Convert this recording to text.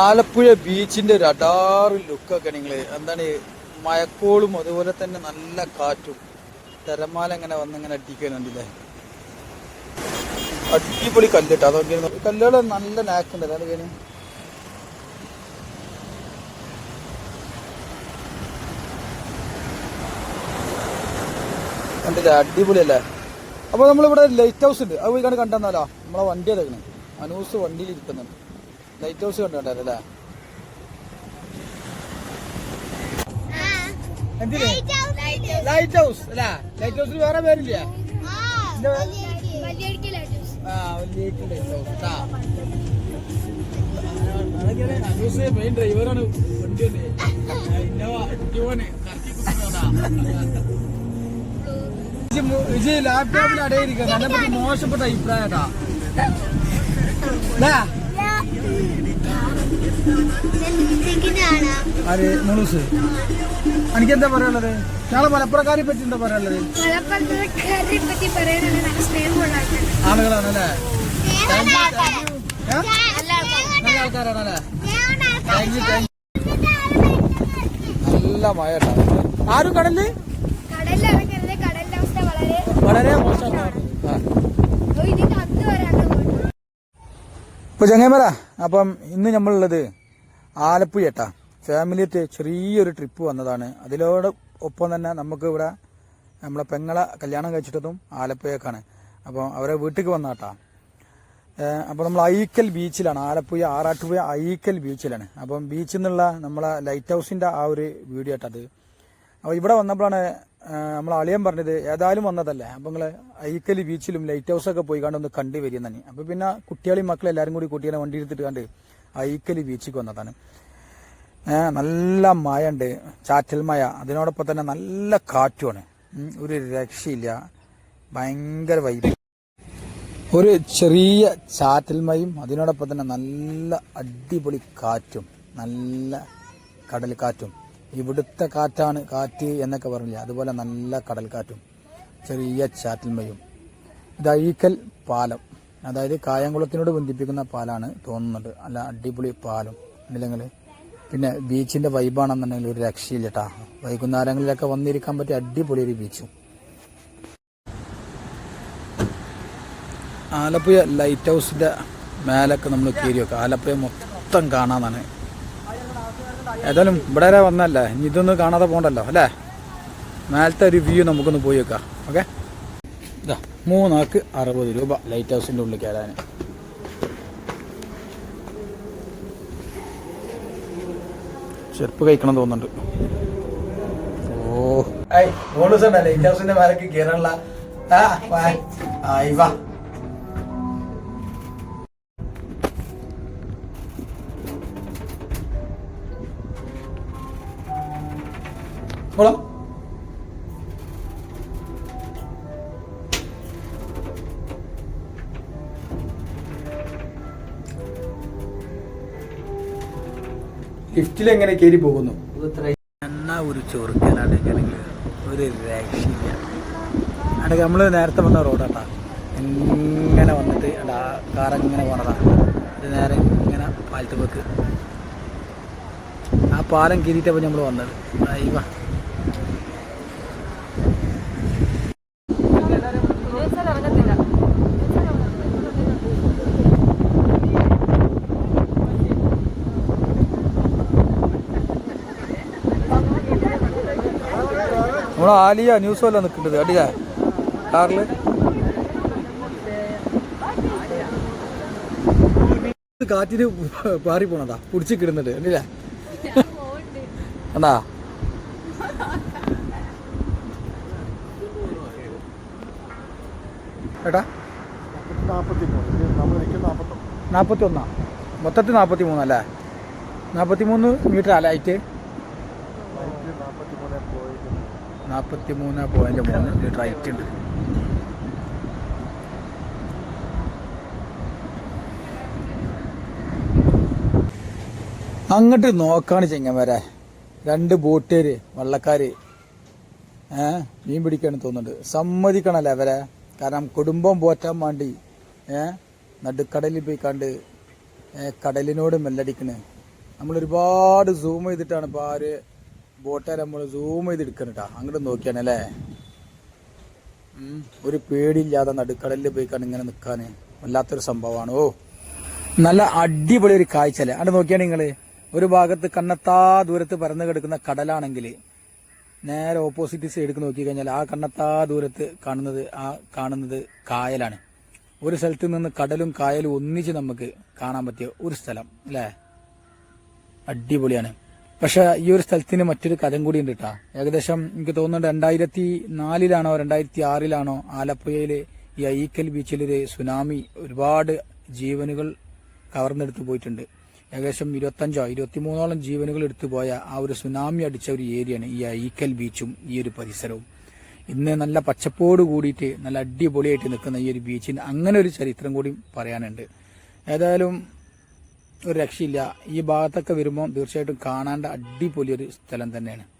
ആലപ്പുഴ ബീച്ചിന്റെ ഒരു അടാറ് ലുക്കൊക്കെ നിങ്ങൾ എന്താണ് മയക്കോളും അതുപോലെ തന്നെ നല്ല കാറ്റും തിരമാല ഇങ്ങനെ വന്നിങ്ങനെ അടിക്കാനുണ്ടല്ലേ അടിപൊളി കല്ലിട്ട്. അതൊക്കെ കല്ലുകൾ നല്ല നാക്കുണ്ട് അതാണ് കഴിഞ്ഞു കണ്ടില്ലേ? അടിപൊളിയല്ലേ? അപ്പോൾ നമ്മളിവിടെ ലൈറ്റ് ഹൗസ് ഉണ്ട്. അത് പോയി കണ്ട് കണ്ടെന്നാലോ? നമ്മളെ വണ്ടി അതൊക്കെ അനൂസ് വണ്ടിയിൽ ഇരിക്കുന്നുണ്ട് ലൈറ്റ് ഹൗസ് കണ്ടല്ലേ എന്തിന്? ലൈറ്റ് ഹൗസ് അല്ല ലൈറ്റ് ഹൗസിൽ വേറെ പേരില്ല? ആ വലിയ ലൈറ്റ് ഹൗസ് ആ അനൂസ് മെയിൻ ഡ്രൈവറാണ് വണ്ടി വിജയ് ലാപ്ടോപ്പിൽ അടയിരിക്കുക നല്ല മോശപ്പെട്ട അഭിപ്രായട്ടാ ആര്? മുണൂസ് എനിക്ക് എന്താ പറയാനുള്ളത്? ഞങ്ങളെ മലപ്പുറക്കാരെ പറ്റി എന്താ പറയാനുള്ളത്? നല്ല ആളുകളാണ് അല്ലേ? നല്ല ആൾക്കാരാണല്ലേ? താങ്ക് യു താങ്ക് യു നല്ല മഴ ആരും കടൽ വളരെ മോശമാണ് അപ്പോൾ ചങ്ങേമര അപ്പം ഇന്ന് നമ്മളുള്ളത് ആലപ്പുഴ ഏട്ടാ. ഫാമിലിയായിട്ട് ചെറിയൊരു ട്രിപ്പ് വന്നതാണ്. അതിലോട് ഒപ്പം തന്നെ നമുക്ക് ഇവിടെ നമ്മളെ പെങ്ങളെ കല്യാണം കഴിച്ചിട്ടതും ആലപ്പുഴക്കാണ്. അപ്പോൾ അവരെ വീട്ടിലേക്ക് വന്നാട്ടാ. അപ്പോൾ നമ്മൾ ഐക്കൽ ബീച്ചിലാണ്. ആലപ്പുഴ ആറാട്ടുപുഴ ഐക്കൽ ബീച്ചിലാണ്. അപ്പം ബീച്ചിൽ നിന്നുള്ള നമ്മളെ ലൈറ്റ് ഹൗസിന്റെ ആ ഒരു വീഡിയോ ആട്ടത് അപ്പോൾ ഇവിടെ വന്നപ്പോഴാണ് നമ്മൾ അളിയൻ പറഞ്ഞത് ഏതായാലും വന്നതല്ലേ? അപ്പം നിങ്ങൾ ഐക്കൽ ബീച്ചിലും ലൈറ്റ് ഹൗസൊക്കെ പോയി കണ്ടൊന്ന് കണ്ടു വരിക തന്നെ അപ്പോൾ പിന്നെ കുട്ടികളെയും മക്കളെല്ലാവരും കൂടി കുട്ടികളെ വണ്ടി എടുത്തിട്ട് കണ്ട് ഐക്കൽ വീച്ചിക്ക് വന്നതാണ്. നല്ല മഴ ഉണ്ട് ചാറ്റൽ മഴ. അതിനോടൊപ്പം തന്നെ നല്ല കാറ്റുമാണ്. ഒരു രക്ഷയില്ല. ഭയങ്കര വൈബ് ഒരു ചെറിയ ചാറ്റൽ മഴയും അതിനോടൊപ്പം തന്നെ നല്ല അടിപൊളി കാറ്റും നല്ല കടൽ കാറ്റും ഇവിടുത്തെ കാറ്റാണ് കാറ്റ് എന്നൊക്കെ പറഞ്ഞില്ല? അതുപോലെ നല്ല കടൽ കാറ്റും ചെറിയ ചാറ്റൽ മഴയും. ഇത് പാലം. അതായത് കായംകുളത്തിനോട് ബന്ധിപ്പിക്കുന്ന പാലാണ് തോന്നുന്നുണ്ട് അല്ല അടിപൊളി പാലും അല്ലെങ്കിൽ പിന്നെ ബീച്ചിന്റെ വൈബാണെന്നുണ്ടെങ്കിൽ ഒരു രക്ഷയില്ല കേട്ടാ വൈകുന്നേരങ്ങളിലൊക്കെ വന്നിരിക്കാൻ പറ്റിയ അടിപൊളി ഒരു ബീച്ചും. ആലപ്പുഴ ലൈറ്റ് ഹൗസിന്റെ മേലൊക്കെ നമ്മൾ കയറി വെക്കുക. ആലപ്പുഴ മൊത്തം കാണാന്നാണ്. ഏതായാലും ഇവിടെ വരെ വന്നല്ലേ ഇനി ഇതൊന്നും കാണാതെ പോകണ്ടല്ലോ അല്ലേ? മേലത്തെ ഒരു വ്യൂ നമുക്കൊന്ന് പോയി വെക്കാം. ഓക്കെ? ഇതാ മൂന്നാക്ക് അറുപത് രൂപ ലൈറ്റ് ഹൗസിന്റെ ഉള്ളിൽ കയറാൻ ചെരുപ്പ് കഴിക്കണം തോന്നുന്നുണ്ട്. ഓ. ബോണസ് ഉണ്ടല്ലേ? ലൈറ്റ് ഹൗസിന്റെ മേലേക്ക് കയറാനുള്ള ആ വാ. ആയി വാ. പോളാം ലിഫ്റ്റിൽ എങ്ങനെ കയറി പോകുന്നു? എന്നാ ഒരു ഒരു അടക്ക നമ്മൾ നേരത്തെ വന്ന റോഡാട്ടാ. ഇങ്ങനെ വന്നിട്ട് അവിടെ കാർ ഇങ്ങനെ പോണതാ. ഇത് നേരെ ഇങ്ങനെ പാലത്ത് വെക്ക് ആ പാലം കീറിയിട്ടപ്പോൾ നമ്മൾ വന്നത്. അയ്യ നമ്മളെ ആലിയ ന്യൂസ് വല്ല നിൽക്കുന്നത് അടിയാ കാറിൽ കാറ്റിന് പാറി പോണതാ. പിടിച്ച് കിടുന്നുണ്ട് അല്ലേ? എന്നാ ഏട്ടാ നാൽപ്പത്തി ഒന്നാ മൊത്തത്തിൽ നാൽപ്പത്തി മൂന്നല്ലേ നാൽപ്പത്തി മൂന്ന് മീറ്റർ അല്ല ഹൈറ്റ് നാൽപ്പത്തി മൂന്ന് പോയിന്റ് മൂന്ന് ലിറ്റർ ഹൈറ്റ് ഉണ്ട്. അങ്ങോട്ട് നോക്കാണ് ചെങ്ങന്മാരെ. രണ്ട് ബോട്ടേര് വള്ളക്കാര് ഏ മീൻ പിടിക്കാൻ തോന്നുന്നുണ്ട്. സമ്മതിക്കണല്ലേ അവരെ? കാരണം കുടുംബം പോറ്റാൻ വേണ്ടി ഏഹ് നടുക്കടലിൽ പോയി കണ്ട് കടലിനോട് മെല്ലടിക്കണേ. നമ്മൾ ഒരുപാട് സൂം ചെയ്തിട്ടാണ് ഇപ്പോൾ ആ ഒരു നമ്മൾ സൂം ചെയ്ത് എടുക്കണം കേട്ടോ അങ്ങോട്ട് നോക്കിയാണ് അല്ലേ. ഒരു പേടിയില്ലാതെ നടുക്കടലിൽ പോയിക്കാണ് ഇങ്ങനെ നിൽക്കാൻ വല്ലാത്തൊരു സംഭവമാണ്. ഓ നല്ല അടിപൊളി ഒരു കാഴ്ച അല്ലേ അവിടെ നോക്കിയാണ് നിങ്ങൾ ഒരു ഭാഗത്ത് കണ്ണത്താ ദൂരത്ത് പരന്നു കിടക്കുന്ന കടലാണെങ്കിൽ നേരെ ഓപ്പോസിറ്റ് സൈഡിലേക്ക് നോക്കി കഴിഞ്ഞാൽ ആ കണ്ണത്താ ദൂരത്ത് കാണുന്നത് ആ കാണുന്നത് കായലാണ്. ഒരു സ്ഥലത്ത് നിന്ന് കടലും കായലും ഒന്നിച്ച് നമുക്ക് കാണാൻ പറ്റിയ ഒരു സ്ഥലം അല്ലേ? അടിപൊളിയാണ്. പക്ഷെ ഈ ഒരു സ്ഥലത്തിന് മറ്റൊരു കഥം കൂടി ഉണ്ട് കേട്ടാ ഏകദേശം എനിക്ക് തോന്നുന്നുണ്ട് രണ്ടായിരത്തി നാലിലാണോ രണ്ടായിരത്തി ആറിലാണോ ആലപ്പുഴയിലെ ഈ ഐക്കൽ ബീച്ചിലൊരു സുനാമി ഒരുപാട് ജീവനുകൾ കവർന്നെടുത്ത് പോയിട്ടുണ്ട്. ഏകദേശം ഇരുപത്തഞ്ചോ ഇരുപത്തിമൂന്നോളം ജീവനുകൾ എടുത്തു പോയ ആ ഒരു സുനാമി അടിച്ച ഒരു ഏരിയയാണ് ഈ ഐക്കൽ ബീച്ചും ഈ ഒരു പരിസരവും. ഇന്ന് നല്ല പച്ചപ്പോട് കൂടിയിട്ട് നല്ല അടിപൊളിയായിട്ട് നിൽക്കുന്ന ഈ ഒരു ബീച്ചിന് അങ്ങനെ ഒരു ചരിത്രം കൂടി പറയാനുണ്ട്. ഏതായാലും ഒരു രക്ഷയില്ല. ഈ ഭാഗത്തൊക്കെ വരുമ്പോൾ തീർച്ചയായിട്ടും കാണാണ്ട അടിപൊളി ഒരു സ്ഥലം തന്നെയാണ്.